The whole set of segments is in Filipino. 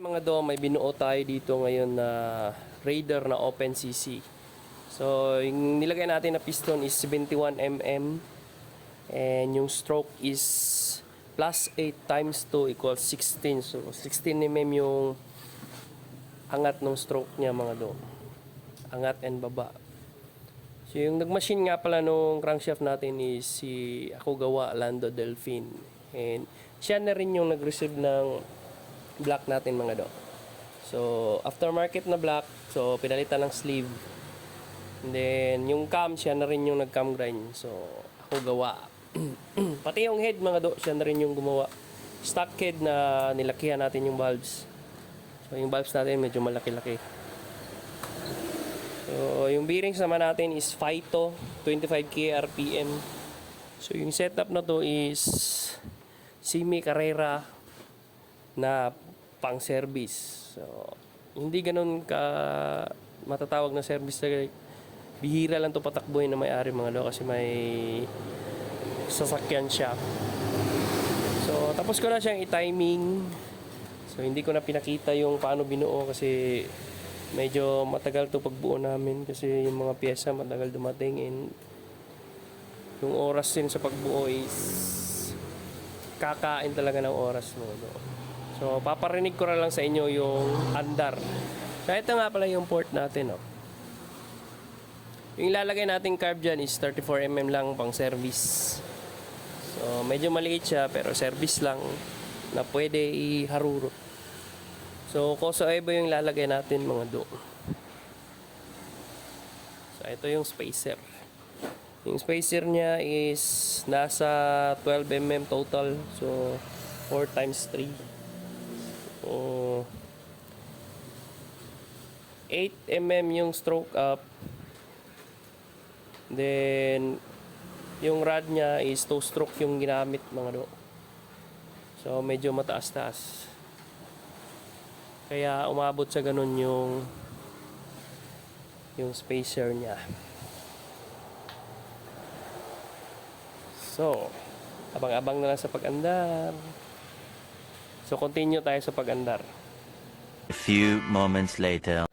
Mga do, may binuo tayo dito ngayon na Raider na OpenCC. So, yung nilagay natin na piston is 71mm and yung stroke is plus 8 times 2 equals 16. So, 16mm yung angat ng stroke niya mga do. Angat and baba. So, yung nagmachine nga pala nung crankshaft natin is si ako gawa Lando Delfin. And siya na rin yung nag-receive ng black natin mga do. So, aftermarket na black. So, pinalitan ng sleeve. And then, yung cam, siya na rin yung nag-cam grind. So, ako gawa. Pati yung head mga do, siya na rin yung gumawa. Stock head na nilakihan natin yung valves. So, yung valves natin medyo malaki-laki. So, yung bearings naman natin is Phyto 25k RPM. So, yung setup na to is Simi Carrera na pang service. So, hindi ganun ka matatawag na service na bihira lang to patakbuhin na may-ari mga lo kasi may sasakyan siya. So, tapos ko na siyang i-timing. So, hindi ko na pinakita yung paano binuo kasi medyo matagal to pagbuo namin kasi yung mga pyesa matagal dumating and yung oras din sa pagbuo is kakain talaga ng oras mo. No? So, paparinig ko na lang sa inyo yung andar. So, ito nga pala yung port natin. No? Yung ilalagay nating carb dyan is 34mm lang pang service. So, medyo maliit siya pero service lang na pwede iharurot. So, Koso Evo yung ilalagay natin mga do. So, ito yung spacer. Yung spacer niya is nasa 12mm total. So, 4 times 3. So, 8mm yung stroke up. Then, yung rod niya is two stroke yung ginamit mga do. So, medyo mataas-taas. Kaya umabot sa ganun yung yung spacer niya. So, abang-abang na lang sa pag-andar. So, continue tayo sa pag-andar. A few moments later.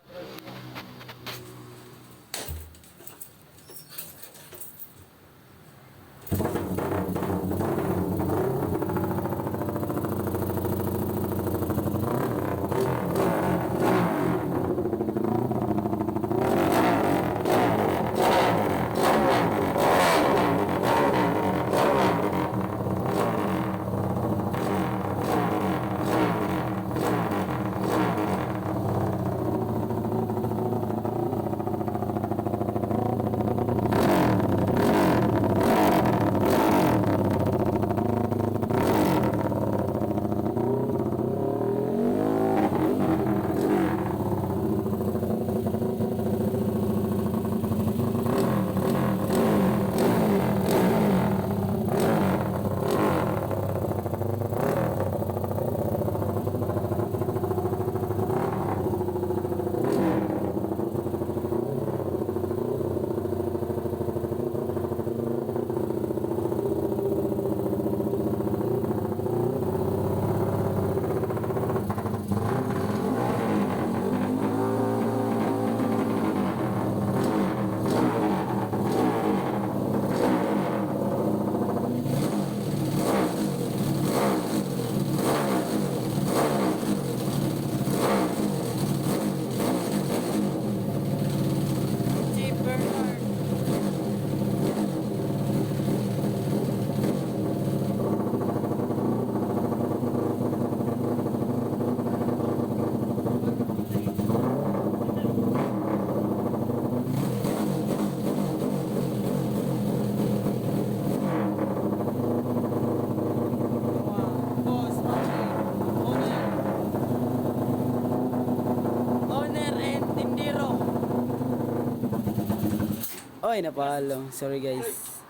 Oy, napalo. Sorry guys.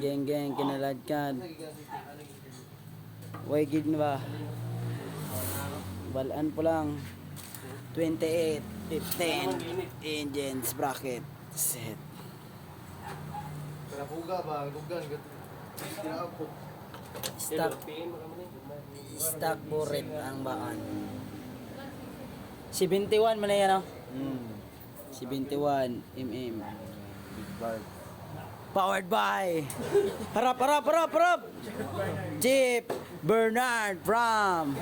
Geng geng kinaladkad. Way gid na ba? Balaan po lang. 28, 15 engines bracket set. Kaya kuga ba, gugan, ako. Stock, stock buret ang baan. 71 man yan, oh. Hmm. 71 mm. Powered by. Harap, harap, harap, harap. Jeep Bernard from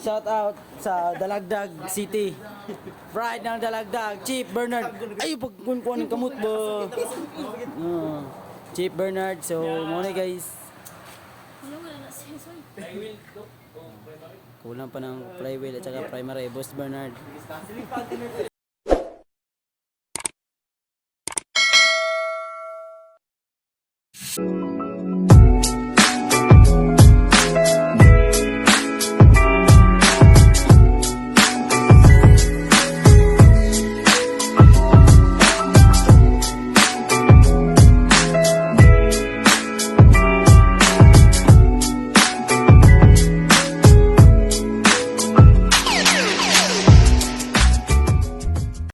Shout out sa Dalagdag City. Pride ng Dalagdag Jeep Bernard. Ay, pagkunkuhan ng kamot ba? Uh, Jeep Bernard. So, muna guys Kulang pa ng flywheel at saka primary. Boss Bernard